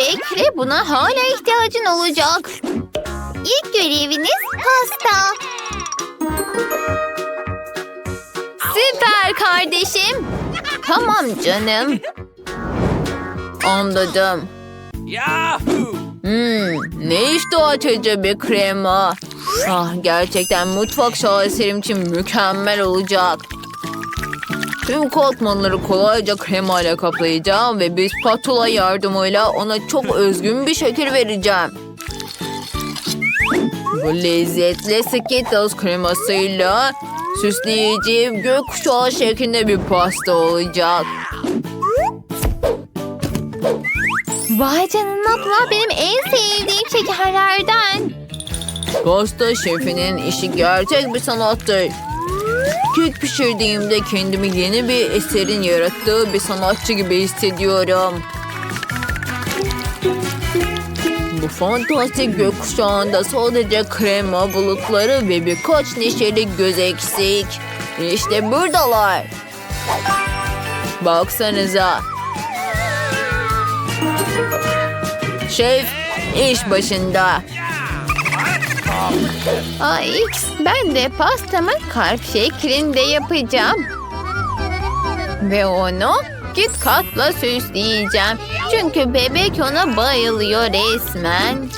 bekle buna hala ihtiyacın olacak. İlk göreviniz pasta. Süper kardeşim. Tamam canım. Anladım. Yahoo! Hmm, ne iştah açıcı bir krema. Ah, gerçekten mutfak şaheserim için mükemmel olacak. Tüm katmanları kolayca krema ile kaplayacağım ve bir spatula yardımıyla ona çok özgün bir şekil vereceğim. Bu lezzetli Skittles kremasıyla süsleyeceğim gökkuşağı şeklinde bir pasta olacak. Vay canına bunlar benim en sevdiğim şekerlerden. Pasta şefinin işi gerçek bir sanattır. Kek pişirdiğimde kendimi yeni bir eserin yarattığı bir sanatçı gibi hissediyorum. Bu fantastik gökkuşağında sadece krema bulutları ve birkaç neşeli göz eksik. İşte buradalar. Baksanıza. Şef iş başında. Ay, ben de pastamı kalp şeklinde yapacağım. Ve onu git katla süsleyeceğim. Çünkü bebek ona bayılıyor resmen.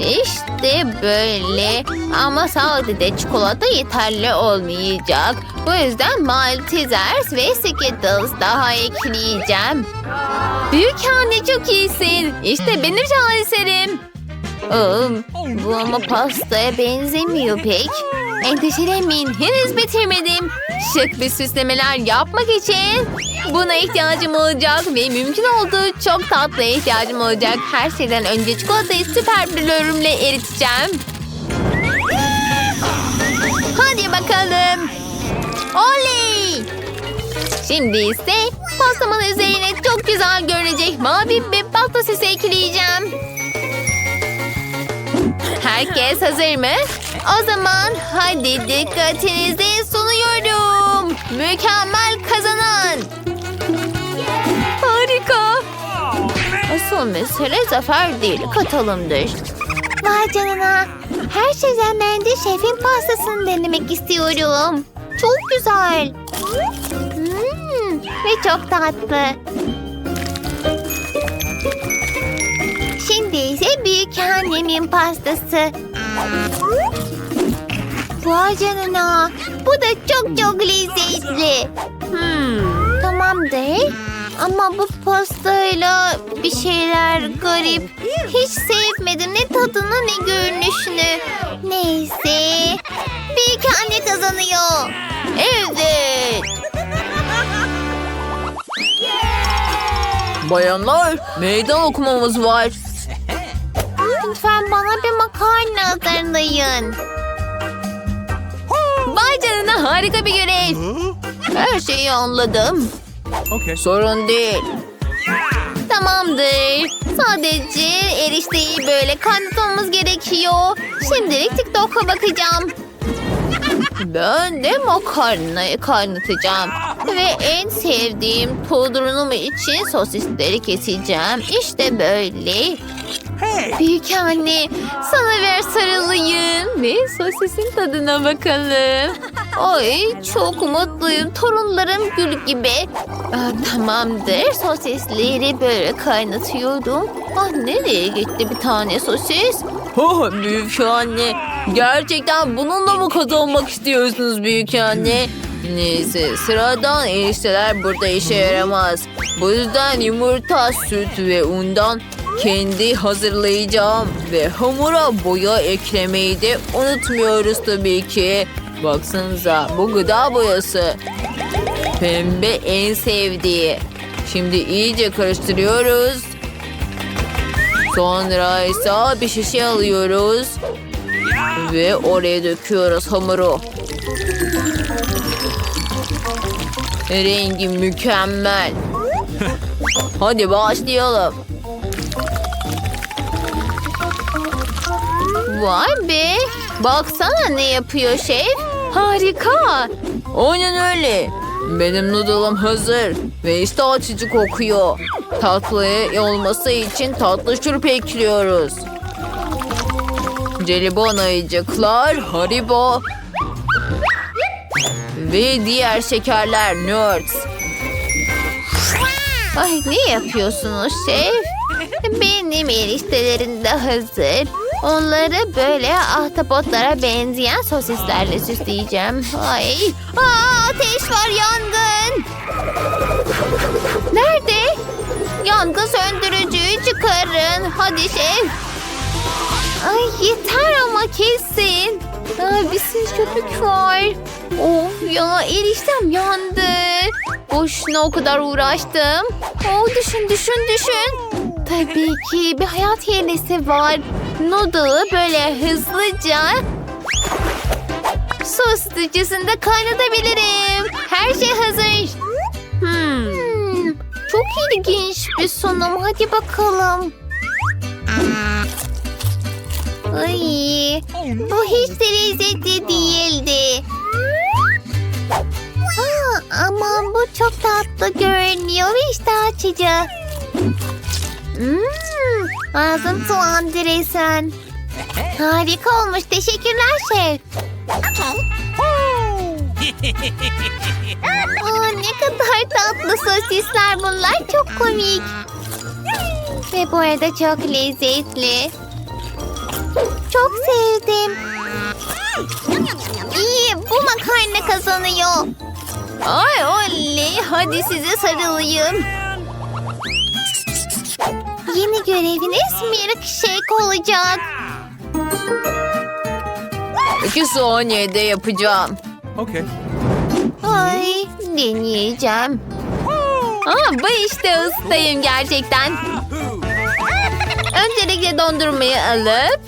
İşte böyle. Ama sadece çikolata yeterli olmayacak. Bu yüzden Maltesers ve Skittles daha ekleyeceğim. Büyük anne çok iyisin. İşte benim şaheserim. Aa, bu ama pastaya benzemiyor pek. Endişelenmeyin henüz bitirmedim. Şık bir süslemeler yapmak için buna ihtiyacım olacak ve mümkün olduğu çok tatlıya ihtiyacım olacak. Her şeyden önce çikolatayı süper bir örümle eriteceğim. Hadi bakalım. Oley! Şimdi ise pastamın üzerine çok güzel görünecek mavi bir pasta süsü ekleyeceğim. Herkes hazır mı? O zaman hadi dikkatinizi sunuyorum. Mükemmel kazanan. Harika. Asıl mesele zafer değil katılımdır. Vay canına. Her şeyden bence şefin pastasını denemek istiyorum. Çok güzel. Hmm, ve çok tatlı. İse büyük annemin pastası. Vay canına. Bu da çok çok lezzetli. Hmm, tamamdır. Ama bu pastayla bir şeyler garip. Hiç sevmedim ne tadını ne görünüşünü. Neyse. Büyük anne kazanıyor. Evet. Bayanlar meydan okumamız var. Lütfen bana bir makarna hazırlayın. Vay canına harika bir görev. Her şeyi anladım. Okay. Sorun değil. Tamamdır. Sadece erişteyi böyle kaynatmamız gerekiyor. Şimdilik TikTok'a bakacağım. Ben de makarnayı kaynatacağım. Ve en sevdiğim pudrunum için sosisleri keseceğim. İşte böyle. Büyük anne sana ver sarılayım ve sosisin tadına bakalım. Ay çok mutluyum torunlarım gül gibi. Aa, tamamdır sosisleri böyle kaynatıyorum. Ah nereye gitti bir tane sosis? Oh büyük anne gerçekten bununla mı kazanmak istiyorsunuz büyük anne? Neyse sıradan erişteler burada işe yaramaz. Bu yüzden yumurta, süt ve undan kendi hazırlayacağım. Ve hamura boya eklemeyi de unutmuyoruz tabii ki. Baksanıza bu gıda boyası. Pembe en sevdiği. Şimdi iyice karıştırıyoruz. Sonra ise bir şişe alıyoruz. Ve oraya döküyoruz hamuru. Rengi mükemmel. Hadi başlayalım. Vay be. Baksana ne yapıyor şef. Harika. Aynen öyle. Benim noodle'ım hazır ve işte açıcı kokuyor. Tatlı olması için tatlı şurup ekliyoruz. Jelibon ayıcıklar, haribo ve diğer şekerler nerds. Ay ne yapıyorsunuz şef? Benim eriştelerim de hazır. Onları böyle ahtapotlara benzeyen sosislerle süsleyeceğim. Ay, aa, ateş var yangın. Nerede? Yangın söndürücüyü çıkarın. Hadi şef. Ay yeter ama kesin. Aa, bir köpük var. Of ya eriştem yandı. Boşuna o kadar uğraştım. Oh, düşün düşün düşün. Tabii ki bir hayat hilesi var. Noodle'ı böyle hızlıca su ısıtıcısında kaynatabilirim. Her şey hazır. Hmm, çok ilginç bir sunum. Hadi bakalım. Ay, bu hiç de lezzetli değildi. Aa, ama bu çok tatlı görünüyor ve işte açıcı. Hmm, ağzım sulandı resmen. Harika olmuş. Teşekkürler şef. Aa, ne kadar tatlı sosisler bunlar. Çok komik. Ve bu arada çok lezzetli. Çok sevdim. İyi bu makarna kazanıyor. Ay oley hadi size sarılayım. Yeni göreviniz milkshake olacak. İki saniyede yapacağım. Okay. Ay deneyeceğim. Aa, bu işte ustayım gerçekten. Öncelikle dondurmayı alıp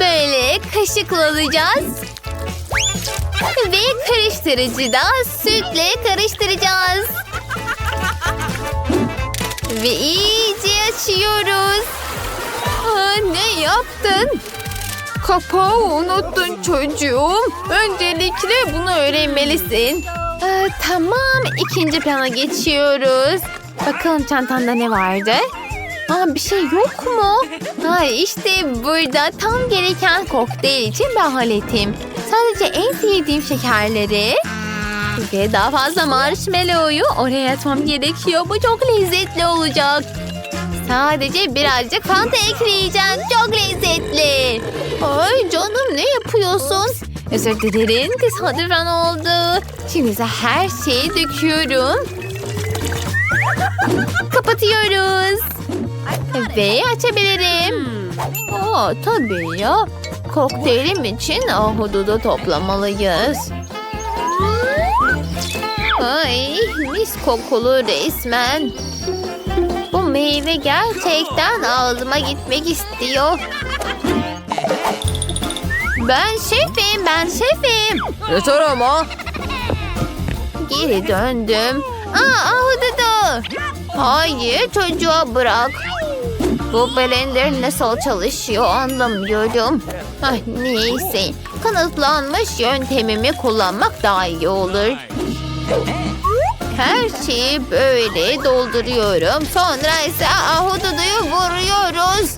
böyle kaşıkla alacağız. Ve karıştırıcıda sütle karıştıracağız. Ve iyice açıyoruz. Aa, ne yaptın? Kapağı unuttun çocuğum. Öncelikle bunu öğrenmelisin. Ee, tamam, ikinci plana geçiyoruz. Bakalım çantanda ne vardı? Aa, bir şey yok mu? Ha, işte burada tam gereken kokteyl için ben hallettim. Sadece en sevdiğim şekerleri ve daha fazla marshmallow'u oraya atmam gerekiyor. Bu çok lezzetli olacak. Sadece birazcık fanta ekleyeceğim. Çok lezzetli. Ay canım ne yapıyorsun? Özür dilerim tesadüfen oldu. Şimdi ise her şeyi döküyorum. Kapatıyoruz. Ve açabilirim. Aa, tabii ya. Kokteylim için ahududu toplamalıyız. Ay mis kokulu resmen. Bu meyve gerçekten ağzıma gitmek istiyor. Ben şefim, ben şefim. Yeter ama. Geri döndüm. Aa, ahududu. Hayır, çocuğa bırak. Bu blender nasıl çalışıyor anlamıyorum. Ay, neyse, kanıtlanmış yöntemimi kullanmak daha iyi olur. Her şeyi böyle dolduruyorum. Sonra ise ahududuyu vuruyoruz.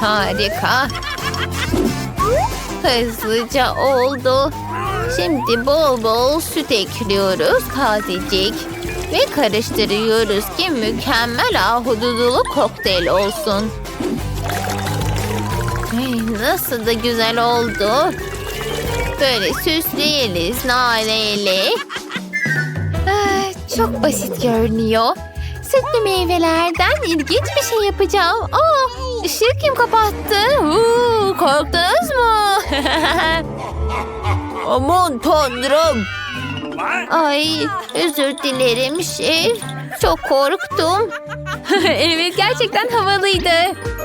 Harika. Hızlıca oldu. Şimdi bol bol süt ekliyoruz tazecik. Ve karıştırıyoruz ki mükemmel ahududulu kokteyl olsun. Nasıl da güzel oldu. Böyle süsleyelim naneyle. Ah, çok basit görünüyor. Sütlü meyvelerden ilginç bir şey yapacağım. Aa, ışığı kim kapattı? Uuu, korktunuz mu? Aman tanrım. Ay özür dilerim şef. Çok korktum. evet gerçekten havalıydı.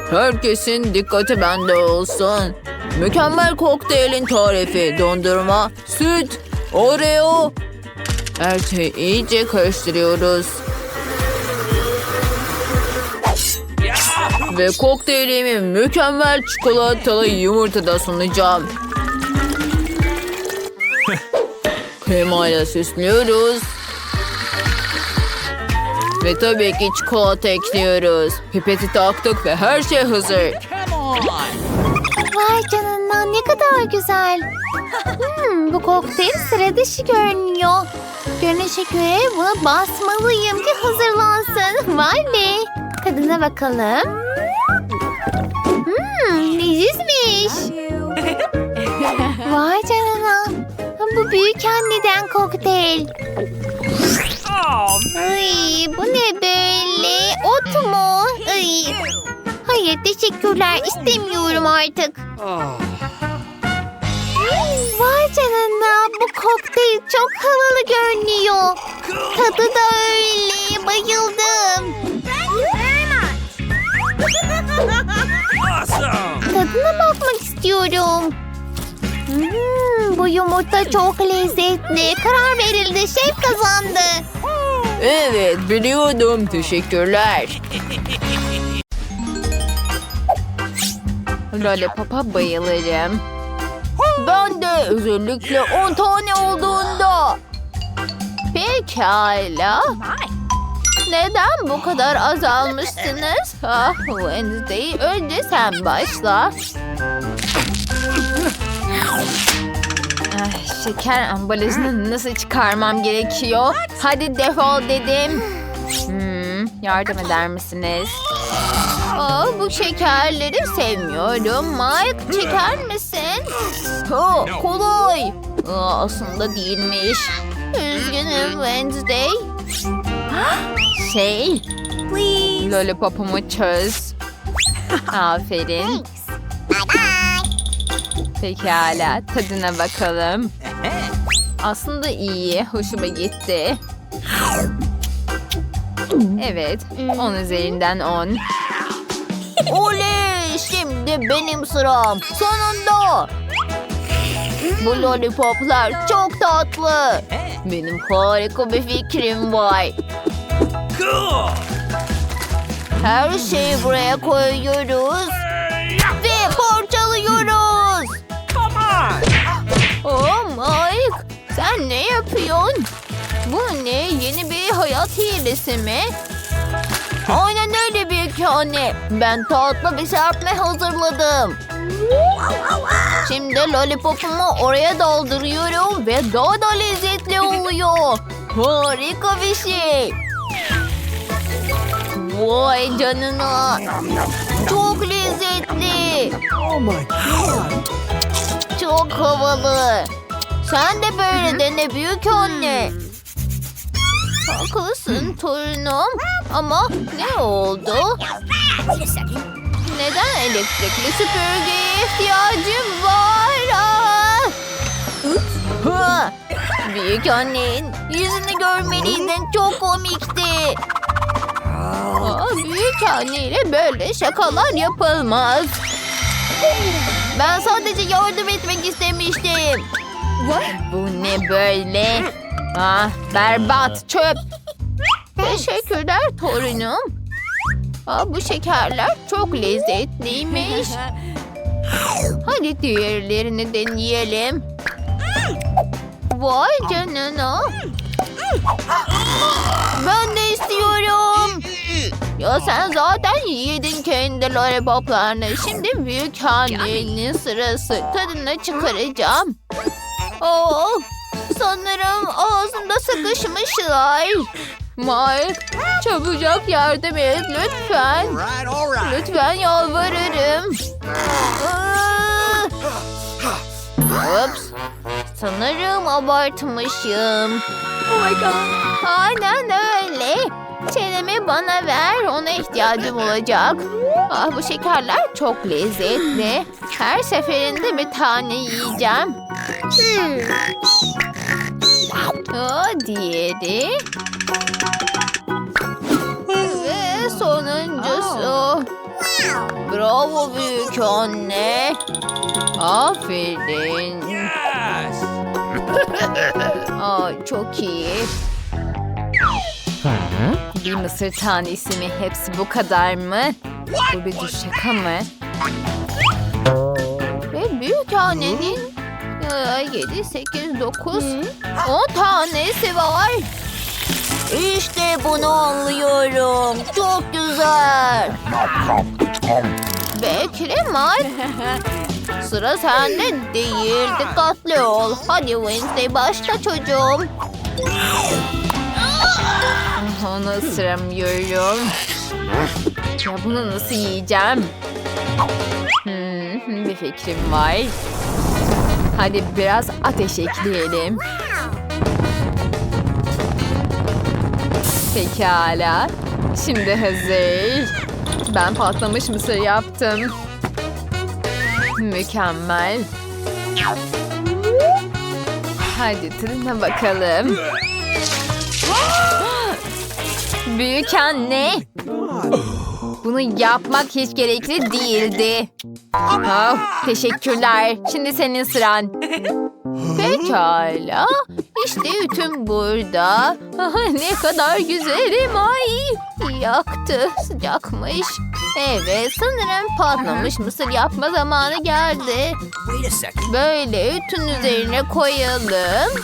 Herkesin dikkati bende olsun. Mükemmel kokteylin tarifi dondurma, süt, oreo. Her şeyi iyice karıştırıyoruz. Ve kokteylimi mükemmel çikolatalı yumurtada sunacağım. Kremayla süslüyoruz. Ve tabii ki çikolata ekliyoruz. Pipeti taktık ve her şey hazır. Vay canına ne kadar güzel. Hmm, bu kokteyl sıra dışı görünüyor. Görünüşe göre buna basmalıyım ki hazırlansın. Vay be. Tadına bakalım. Hmm, lezizmiş. Vay canına. Bu büyük anneden kokteyl. Oh, Ay, Hayır teşekkürler istemiyorum artık. oh. Vay canına bu kokteyl çok havalı görünüyor. Tadı da öyle bayıldım. Tadına bakmak istiyorum. Hmm, bu yumurta çok lezzetli. Karar verildi. Şef kazandı. Evet biliyordum. Teşekkürler. Lollipop'a bayılırım. Ben de özellikle 10 tane olduğunda. Pekala. Neden bu kadar azalmışsınız? Ah, Wednesday önce sen başla. Ay, şeker ambalajını nasıl çıkarmam gerekiyor? Hadi defol dedim. Hmm, yardım eder misiniz? Aa, bu şekerleri sevmiyorum. Mike çeker misin? Ha, kolay. Aa, aslında değilmiş. Üzgünüm Wednesday. Şey, lollipopumu çöz. Aferin. Pekala, tadına bakalım. Aslında iyi, hoşuma gitti. Evet, 10 üzerinden 10. Oley! Şimdi benim sıram. Sonunda. Bu lollipoplar çok tatlı. Benim harika bir fikrim var. Her şeyi buraya koyuyoruz ve parçalıyoruz. Oh Mike, sen ne yapıyorsun? Bu ne? Yeni bir hayat hilesi mi? Aynen öyle anne. Ben tatlı bir serpme hazırladım. Şimdi lollipopumu oraya dolduruyorum ve daha da lezzetli oluyor. Harika bir şey. Vay canına. Çok lezzetli. Oh my god. Çok havalı. Sen de böyle dene büyük anne. Haklısın torunum. Ama ne oldu? Neden elektrikli süpürgeye ihtiyacım var? Aa! Ha! Büyük annen yüzünü görmeliydin çok komikti. Büyük anneyle böyle şakalar yapılmaz. Ben sadece yardım etmek istemiştim. Bu ne böyle? Ah, berbat çöp. Teşekkürler torunum. Aa, bu şekerler çok lezzetliymiş. Hadi diğerlerini deneyelim. Vay canına. Ben de istiyorum. Ya sen zaten yedin kendi lollipoplarını. Şimdi büyük annenin sırası. Tadını çıkaracağım. Oo, sanırım ağzımda sıkışmışlar. Mike, çabucak yardım et lütfen. Lütfen yalvarırım. Ups. Sanırım abartmışım. Oh my god. Aynen öyle. Çenemi bana ver. Ona ihtiyacım olacak. Ah bu şekerler çok lezzetli. Her seferinde bir tane yiyeceğim. Aa, diğeri. Ve sonuncusu. Bravo büyük anne. Aferin. Yes. Aa, çok iyi. Bir mısır tanesi mi? Hepsi bu kadar mı? Bu bir şaka mı? Ve büyük annenin 7, 8, 9, 10 tanesi var. İşte bunu anlıyorum. Çok güzel. Bekle Mike. Sıra sende değil. Dikkatli ol. Hadi Wednesday başla çocuğum. Onu ısıramıyorum. Ya bunu nasıl yiyeceğim? Hmm, bir fikrim var. Hadi biraz ateş ekleyelim. Pekala. Şimdi hazır. Ben patlamış mısır yaptım. Mükemmel. Hadi tadına bakalım. Büyük anne. Bunu yapmak hiç gerekli değildi. Oh, teşekkürler. Şimdi senin sıran. Pekala. İşte ütüm burada. Ne kadar güzelim. Ay, yaktı. Sıcakmış. Evet, sanırım patlamış mısır yapma zamanı geldi. Böyle ütün üzerine koyalım.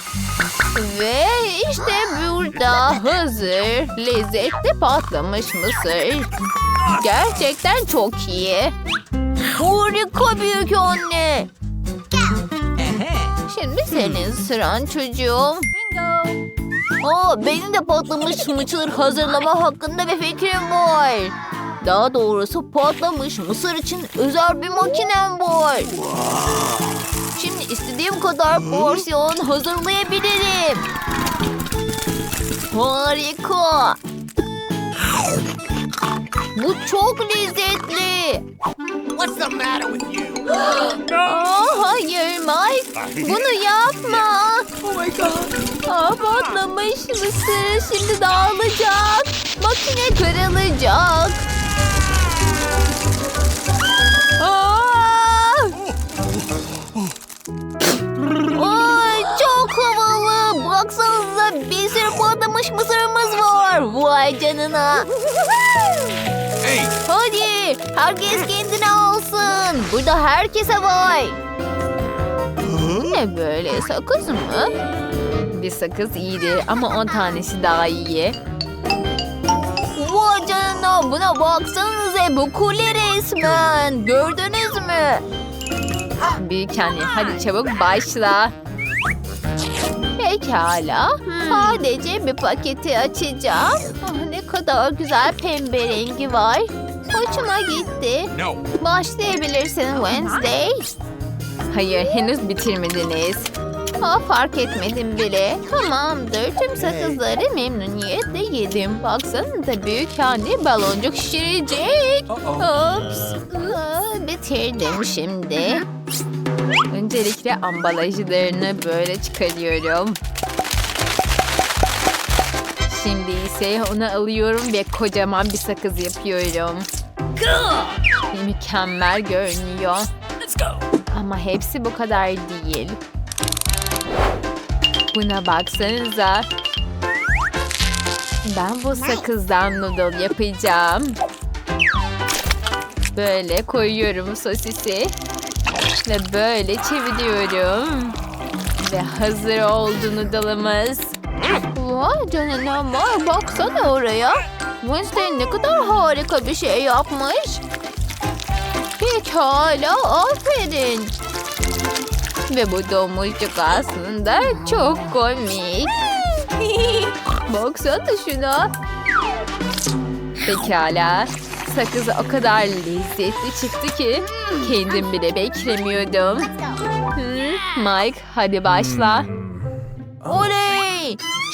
Ve işte burada hazır lezzetli patlamış mısır. Gerçekten çok iyi. Harika büyük anne. Şimdi senin sıran çocuğum. Aa, benim de patlamış mısır hazırlama hakkında bir fikrim var. Daha doğrusu patlamış mısır için özel bir makinem var. Şimdi istediğim kadar porsiyon hazırlayabilirim. Harika. Bu çok lezzetli. What's the matter with you? Aa, hayır Mike. Bunu yapma. Oh my god. Aa, patlamış mısır şimdi dağılacak. Makine kırılacak. Aa! Ay, çok havalı. Baksanıza bir sürü patlamış mısırımız var. Vay canına. Hey, Hadi herkes kendine alsın. Burada herkese var. Ne böyle sakız mı? Bir sakız iyidir ama on tanesi daha iyi. Vay canına buna baksanıza bu kule resmen. Gördünüz mü? Büyük anne hadi çabuk başla. Pekala. Sadece bir paketi açacağım. Kadar güzel pembe rengi var. Hoşuma gitti. no. Başlayabilirsin Wednesday. Hayır henüz bitirmediniz. Aa, fark etmedim bile. Tamamdır. Tüm sakızları memnuniyetle yedim. Baksanıza büyük anne baloncuk şişirecek. Ops. Bitirdim şimdi. Öncelikle ambalajlarını böyle çıkarıyorum. Şimdi ise onu alıyorum ve kocaman bir sakız yapıyorum. Mükemmel görünüyor. Let's go. Ama hepsi bu kadar değil. Buna baksanıza. Ben bu sakızdan noodle yapacağım. Böyle koyuyorum sosisi. Ve böyle çeviriyorum. Ve hazır oldu noodle'ımız. Vay canına Mar baksana oraya. Wednesday ne kadar harika bir şey yapmış. Pekala aferin. Ve bu domuzcuk aslında çok komik. Baksana şuna. Pekala. Sakız o kadar lezzetli çıktı ki kendim bile beklemiyordum. Mike hadi başla.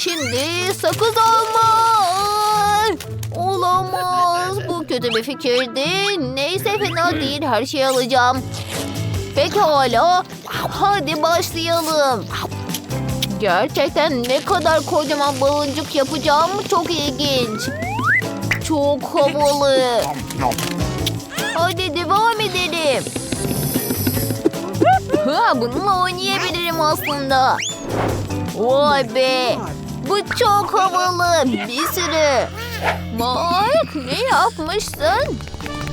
Şimdi sakız alma! Olamaz. Bu kötü bir fikirdi. Neyse fena değil. Her şeyi alacağım. Pekala. Hadi başlayalım. Gerçekten ne kadar kocaman baloncuk yapacağım çok ilginç. Çok havalı. Hadi devam edelim. Ha, bununla oynayabilirim aslında. Vay be. Bu çok havalı. Bir sürü. Mike ne yapmışsın?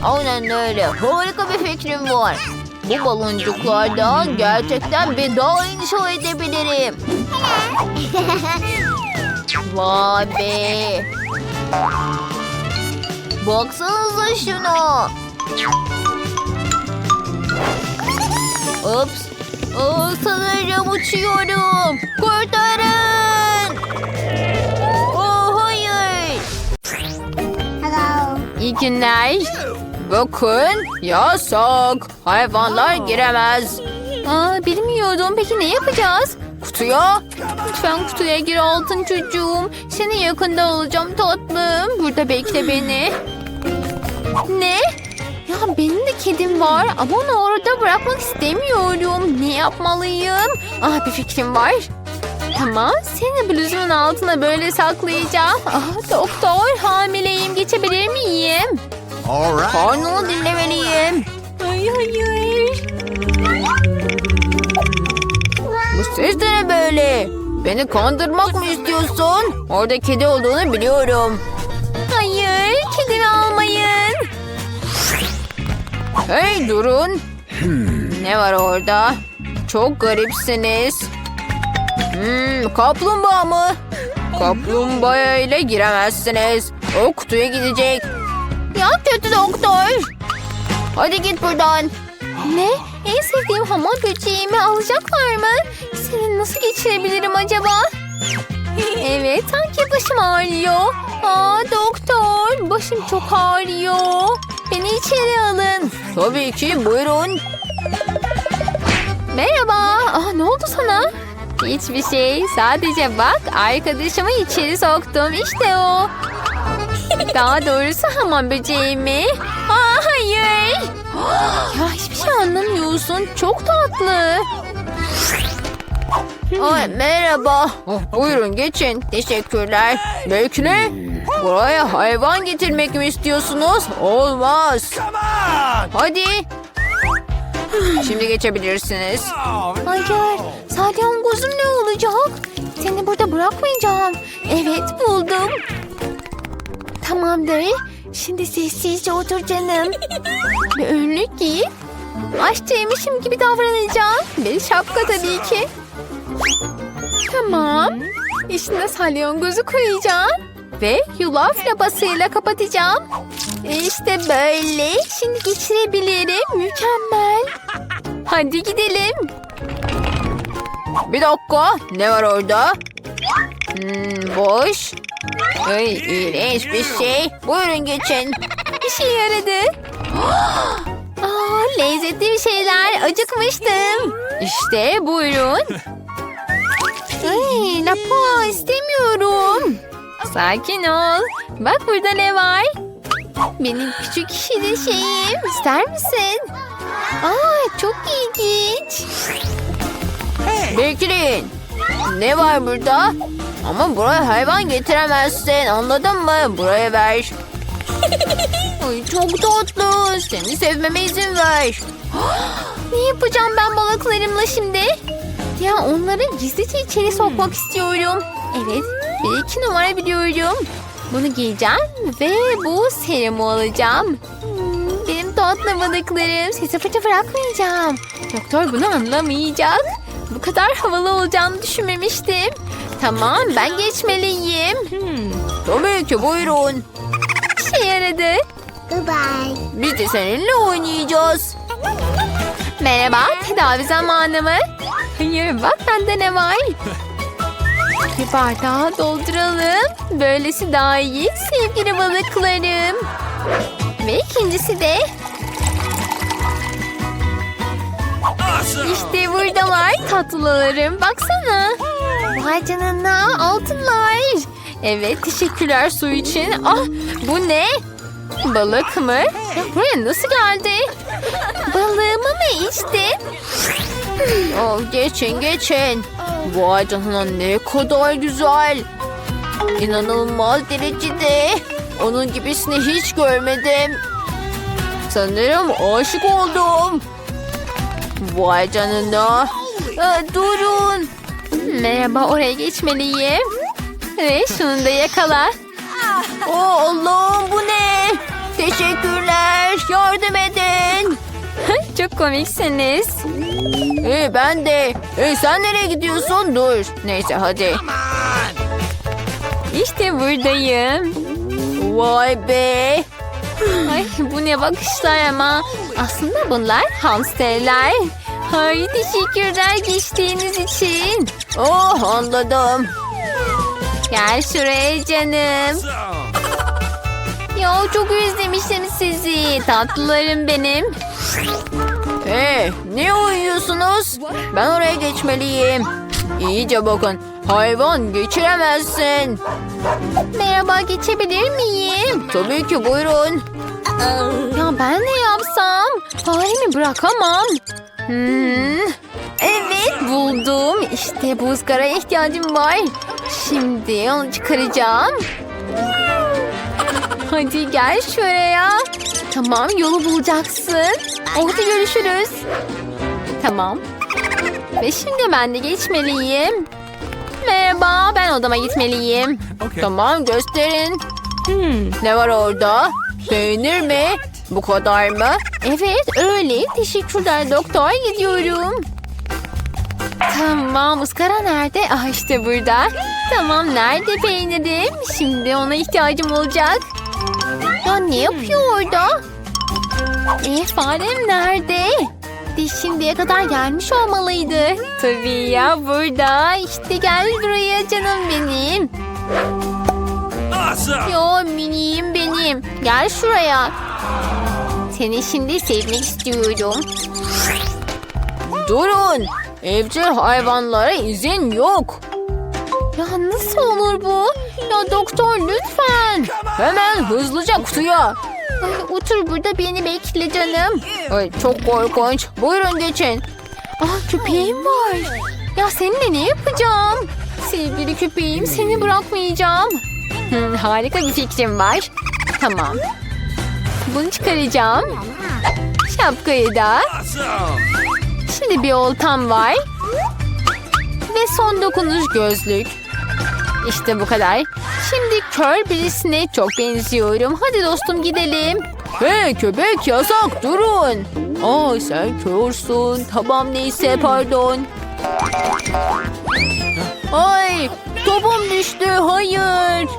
Aynen öyle. Harika bir fikrim var. Bu baloncuklardan gerçekten bir dağ inşa edebilirim. Vay be. Baksanıza şuna. Ups. Aa, sanırım uçuyorum. Kurtarın. Oh, hayır. Hello. İyi günler. Bakın yasak. Hayvanlar giremez. Aa, bilmiyordum. Peki ne yapacağız? Kutuya. Lütfen kutuya gir altın çocuğum. Senin yakında olacağım tatlım. Burada bekle beni. Ne? Ya benim de kedim var ama onu orada bırakmak istemiyorum. Ne yapmalıyım? Ah bir fikrim var. Tamam, seni bluzumun altına böyle saklayacağım. Ah, doktor, hamileyim. Geçebilir miyim? All right. Karnını dinlemeliyim. Ay hayır. Bu ses de ne böyle? Beni kandırmak mı istiyorsun? Orada kedi olduğunu biliyorum. Hey durun. Ne var orada? Çok garipsiniz. Hmm, kaplumbağa mı? Kaplumbağa ile giremezsiniz. O kutuya gidecek. Ya kötü doktor. Hadi git buradan. Ne? En sevdiğim hamam böceğimi alacaklar mı? Seni nasıl geçirebilirim acaba? Evet, sanki başım ağrıyor. Aa doktor, başım çok ağrıyor. Beni içeri alın. Tabii ki, buyurun. Merhaba. Aa, ne oldu sana? Hiçbir şey. Sadece bak, arkadaşımı içeri soktum. İşte o. Daha doğrusu hamam böceğimi. Aa, hayır. ya hiçbir şey anlamıyorsun. Çok tatlı. Ay, merhaba. Oh, buyurun geçin. Teşekkürler. Bekle. Buraya hayvan getirmek mi istiyorsunuz? Olmaz. Hadi. Şimdi geçebilirsiniz. Hayır. Salyangozum ne olacak? Seni burada bırakmayacağım. Evet buldum. Tamamdır. Şimdi sessizce otur canım. Bir önlük giy. Aşçıymışım gibi davranacağım. Bir şapka tabii ki. Tamam. İçine salyangozu koyacağım. Ve yulaf lapasıyla kapatacağım. İşte böyle. Şimdi geçirebilirim. Mükemmel. Hadi gidelim. Bir dakika. Ne var orada? Hmm, boş. Ay, iğrenç bir şey. Buyurun geçin. İşe yaradı. Aa, lezzetli bir şeyler. Acıkmıştım. İşte buyurun. Ay, lapa istemiyorum. Sakin ol. Bak burada ne var? Benim küçük şirin şeyim. İster misin? Aa, çok ilginç. Bekleyin. Ne var burada? Ama buraya hayvan getiremezsin. Anladın mı? Buraya ver. Ay çok tatlı. Seni sevmeme izin ver. ne yapacağım ben balıklarımla şimdi? Ya onları gizlice içeri sokmak istiyorum. Evet, bir iki numara biliyorum. Bunu giyeceğim ve bu serumu alacağım. Hmm, Benim tatlı balıklarım. Sizi fırça bırakmayacağım. Doktor bunu anlamayacak. Bu kadar havalı olacağını düşünmemiştim. Tamam ben geçmeliyim. Tabii ki buyurun. İşe yaradı. Goodbye. Biz de seninle oynayacağız. Merhaba, tedavi zamanı mı? Hayır, bak bende ne var? Bir bardağı dolduralım. Böylesi daha iyi sevgili balıklarım. Ve ikincisi de işte buradalar tatlılarım. Baksana. Vay canına altınlar. Evet teşekkürler su için. Ah bu ne? Balık mı? Ya buraya nasıl geldi? Balığımı mı içti? Oh, geçin geçin. Vay canına ne kadar güzel. İnanılmaz derecede. Onun gibisini hiç görmedim. Sanırım aşık oldum. Vay canına. Aa, durun. Merhaba oraya geçmeliyim. Ve şunu da yakala. Oh Allah'ım bu ne? Teşekkürler. Yardım edin. Çok komiksiniz. Ee, ben de. Ee, sen nereye gidiyorsun? Dur. Neyse hadi. İşte buradayım. Vay be. Ay bu ne bakışlar ama. Aslında bunlar hamsterler. Ay teşekkürler geçtiğiniz için. Oh anladım. Gel şuraya canım. Ya çok özlemiştim sizi. Tatlılarım benim. Hey, ne uyuyorsunuz? Ben oraya geçmeliyim. İyice bakın. Hayvan geçiremezsin. Merhaba geçebilir miyim? Tabii ki buyurun. Ya ben ne yapsam? Faremi bırakamam. Hmm. Evet buldum. İşte bu ızgaraya ihtiyacım var. Şimdi onu çıkaracağım. Hadi gel şuraya. Tamam yolu bulacaksın. Orada görüşürüz. Tamam. Ve şimdi ben de geçmeliyim. Merhaba ben odama gitmeliyim. Okay. Tamam gösterin. Ne var orada? Peynir mi? Bu kadar mı? Evet öyle. Teşekkürler doktor gidiyorum. Tamam ıskara nerede? Ah işte burada. Tamam nerede peynirim? Şimdi ona ihtiyacım olacak. Ya ne yapıyor orada? E farem nerede? De şimdiye kadar gelmiş olmalıydı. Tabii ya burada. İşte gel buraya canım benim. Awesome. Yo miniyim benim. Gel şuraya. Seni şimdi sevmek istiyorum. Durun. Evcil hayvanlara izin yok. Ya nasıl olur bu? Ya doktor lütfen. Hemen hızlıca kutuya. Ay, otur burada beni bekle canım. Ay, çok korkunç. Buyurun geçin. Ah köpeğim var. Ya seninle ne yapacağım? Sevgili köpeğim seni bırakmayacağım. Hı, harika bir fikrim var. Tamam. Bunu çıkaracağım. Şapkayı da. Şimdi bir oltam var. Ve son dokunuş gözlük. İşte bu kadar. Şimdi kör birisine çok benziyorum. Hadi dostum gidelim. Hey köpek yasak durun. Aa sen körsün. Tamam neyse pardon. Ay topum düştü hayır.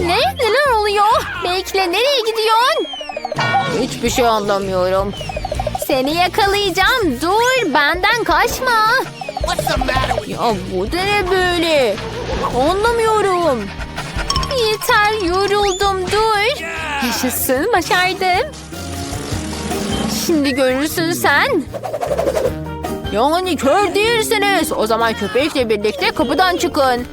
Ne? Neler oluyor? Bekle nereye gidiyorsun? Hiçbir şey anlamıyorum. Seni yakalayacağım. Dur benden kaçma. What's the matter with Ya bu da ne böyle? Anlamıyorum. Yeter yoruldum dur. Yaşasın başardım. Şimdi görürsün sen. Yani kör değilsiniz. O zaman köpekle birlikte kapıdan çıkın.